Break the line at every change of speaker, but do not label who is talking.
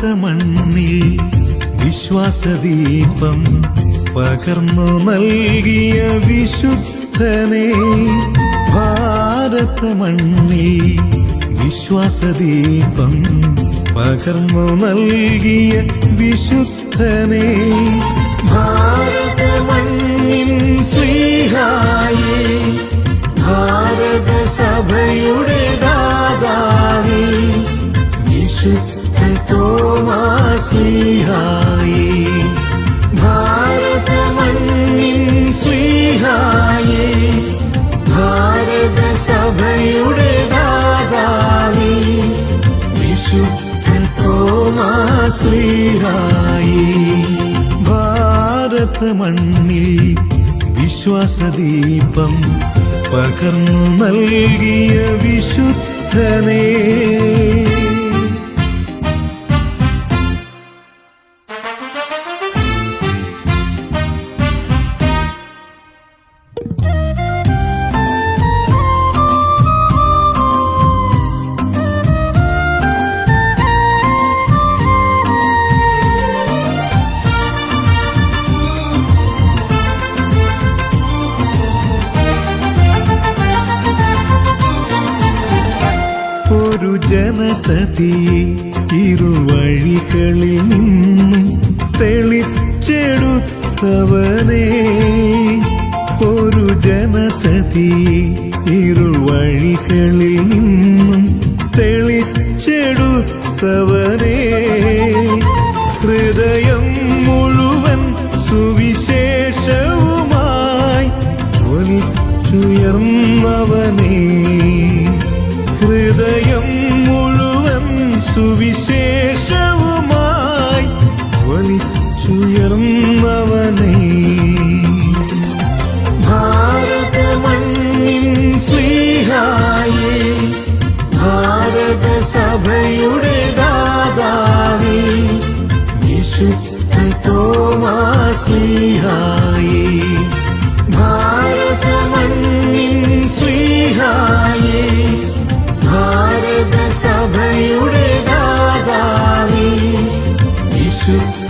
ഭാരത മണ്ണിൽ വിശ്വാസദീപം പകർന്നു നൽകിയ വിശുദ്ധനെ ഭാരത മണ്ണിൽ വിശ്വാസദീപം പകർന്നു നൽകിയ വിശുദ്ധനെ ഭാരത തോമാശ്രീഹായേ ഭാരത മണ്ണിൻ ശ്രീഹായേ ഭാരത സഭയുടെ ദാതാവേ വിശുദ്ധ തോമാശ്രീഹായേ ഭാരത മണ്ണിൽ വിശ്വാസദീപം പകർന്നു നൽകിയ വിശുദ്ധനേ ഒരു ജനതതിയെ ഇരുവഴികളിൽ നിന്നും തെളിച്ചെടുത്തവനെ. ഒരു ജനതതിയെ ഇരുവഴികളിൽ നിന്നും തെളിച്ചെടുത്തവനെ. സുവിശേഷവുമായി ജ്വലിച്ചുയർന്നവനേ. ഭാരത മണ്ണിൻ ശ്രീഹായേ ഭാരത സഭയുടെ ദാതാവേ വിശുദ്ധ തോമാശ്രീഹായേ Silêncio